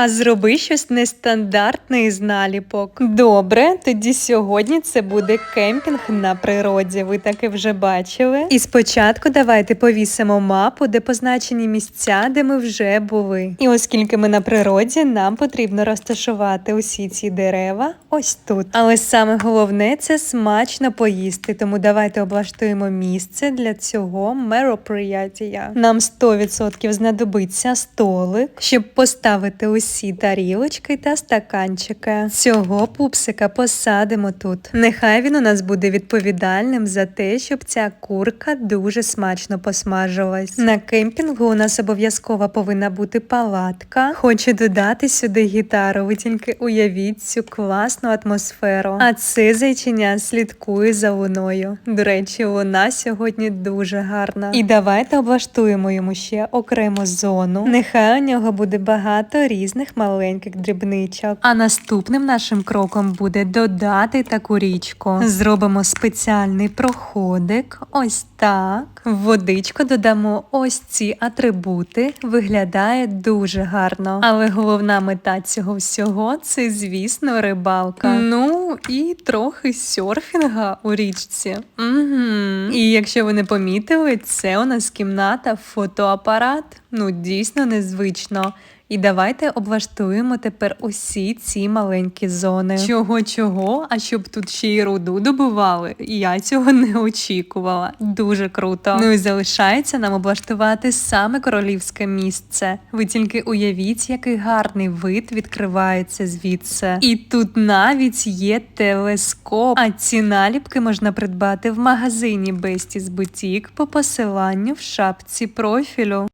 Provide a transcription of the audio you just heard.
А зроби щось нестандартне із наліпок. Добре, тоді сьогодні це буде кемпінг на природі. Ви таки вже бачили. І спочатку давайте повісимо мапу, де позначені місця, де ми вже були. І оскільки ми на природі, нам потрібно розташувати усі ці дерева ось тут. Але саме головне це смачно поїсти. Тому давайте облаштуємо місце для цього мероприяття. Нам 100% знадобиться столик, щоб поставити усі тарілочки та стаканчики. Цього пупсика посадимо тут. Нехай він у нас буде відповідальним за те, щоб ця курка дуже смачно посмажилась. На кемпінгу у нас обов'язково повинна бути палатка. Хочу додати сюди гітару. Ви тільки уявіть цю класну атмосферу. А це зайчиня слідкує за луною. До речі, луна сьогодні дуже гарна. І давайте облаштуємо йому ще окрему зону. Нехай у нього буде багато різних маленьких дрібничок. А наступним нашим кроком буде додати таку річку. Зробимо спеціальний проходик. Ось так. В водичку додамо ось ці атрибути. Виглядає дуже гарно. Але головна мета цього всього це, звісно, рибалка. Ну і трохи серфінга у річці. Угу. І якщо ви не помітили, це у нас кімната фотоапарат. Ну, дійсно незвично. І давайте облаштуємо тепер усі ці маленькі зони. Чого чого? А щоб тут ще й руду добували, я цього не очікувала. Дуже круто. Ну і залишається нам облаштувати саме королівське місце. Ви тільки уявіть, який гарний вид відкривається звідси. І тут навіть є телескоп. А ці наліпки можна придбати в магазині Besties Boutique по посиланню в шапці профілю.